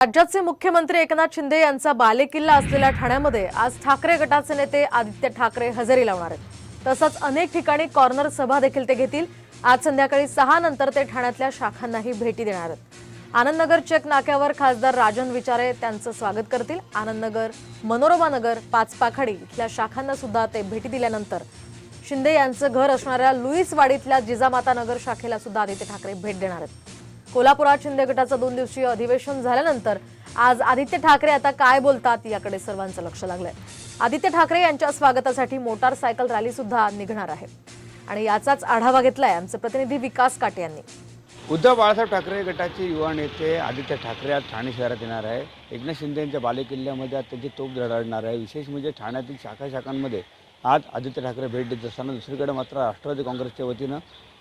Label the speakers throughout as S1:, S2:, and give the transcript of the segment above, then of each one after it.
S1: राज्याचे मुख्यमंत्री एकनाथ शिंदे यांचा बालेकिल्ला असलेल्या ठाण्यामध्ये आज ठाकरे गटाचे नेते आदित्य ठाकरे हजेरी लावणार आहेत. तसंच अनेक ठिकाणी कॉर्नर सभा देखील ते घेतील. आज संध्याकाळी सहा नंतर ते ठाण्यातल्या शाखांनाही भेटी देणार आहेत. आनंदनगर चेक नाक्यावर खासदार राजन विचारे त्यांचं स्वागत करतील. आनंदनगर मनोरमा नगर पाचपाखडी इथल्या शाखांना सुद्धा ते भेटी दिल्यानंतर शिंदे यांचं घर असणाऱ्या लुईसवाडीतल्या जिजामाता नगर शाखेला सुद्धा आदित्य ठाकरे भेट देणार आहेत. कोल्हापुरात शिंदे गटाचं दोन दिवसीय अधिवेशन झाल्यानंतर आज आदित्य ठाकरे आता काय बोलतात याकडे सर्वांचं लक्ष लागलंय. आदित्य ठाकरे यांच्या स्वागतासाठी मोटारसायकल रॅली सुद्धा निघणार आहे. आणि याचाच आढावा घेतलाय आमचे प्रतिनिधी विकास काटे यांनी.
S2: उद्धव बाळासाहेब ठाकरे गटाचे युवा नेते आदित्य ठाकरे आज ठाणे शहरात येणार आहे. एकनाथ शिंदे यांच्या बालेकिल्ल्यामध्ये आज त्यांची तोप धडाडणार आहे. विशेष म्हणजे ठाण्यातील शाखा शाखांमध्ये आज आदित्य ठाकरे भेट देत असताना दुसरीकडे मात्र राष्ट्रवादी काँग्रेसच्या वतीनं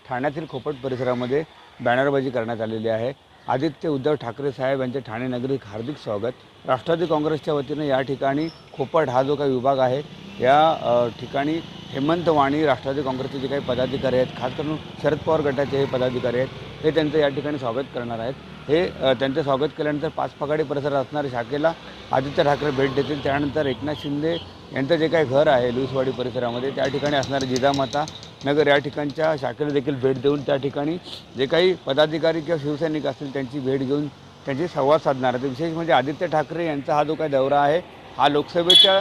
S2: ठाण्यातील खोपट परिसरामध्ये बॅनरबाजी करण्यात आलेली आहे. आदित्य उद्धव ठाकरे साहेब यांचे ठाणे नगरीत हार्दिक स्वागत. राष्ट्रवादी काँग्रेसच्या वतीनं या ठिकाणी खोपट हा जो काही विभाग आहे या ठिकाणी हेमंत वाणी राष्ट्रवादी काँग्रेसचे जे काही पदाधिकारी आहेत खास करून शरद पवार गटाचे हे पदाधिकारी आहेत हे त्यांचं या ठिकाणी स्वागत करणार आहेत. हे त्यांचं स्वागत केल्यानंतर पाच पगाडी परिसरात असणाऱ्या शाखेला आदित्य ठाकरे भेट देतील. त्यानंतर एकनाथ शिंदे यांचं जे काही घर आहे लुईसवाडी परिसरामध्ये त्या ठिकाणी असणारे जिजामाता नगर या ठिकाणच्या शाखेला देखील भेट देऊन त्या ठिकाणी जे काही पदाधिकारी किंवा शिवसैनिक असतील त्यांची भेट घेऊन त्यांची संवाद साधणार आहे विशेष म्हणजे आदित्य ठाकरे यांचा हा जो काही दौरा आहे हा लोकसभेच्या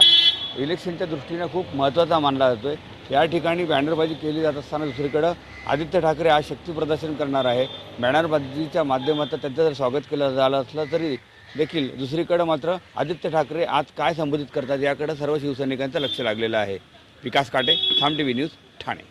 S2: इलेक्शनच्या दृष्टीने खूप महत्त्वाचा मानला जातो आहे या ठिकाणी बॅनरबाजी केली जात असताना दुसरीकडं आदित्य ठाकरे आज शक्ती प्रदर्शन करणार आहे. बॅनरबाजीच्या माध्यमातून त्यांचं जर स्वागत केलं झालं असलं तरी देखील दुसरीकडं मात्र आदित्य ठाकरे आज काय संबोधित करतात याकडे सर्व शिवसैनिकांचं लक्ष लागलेलं आहे. Vikas Kate Saam T V news Thane.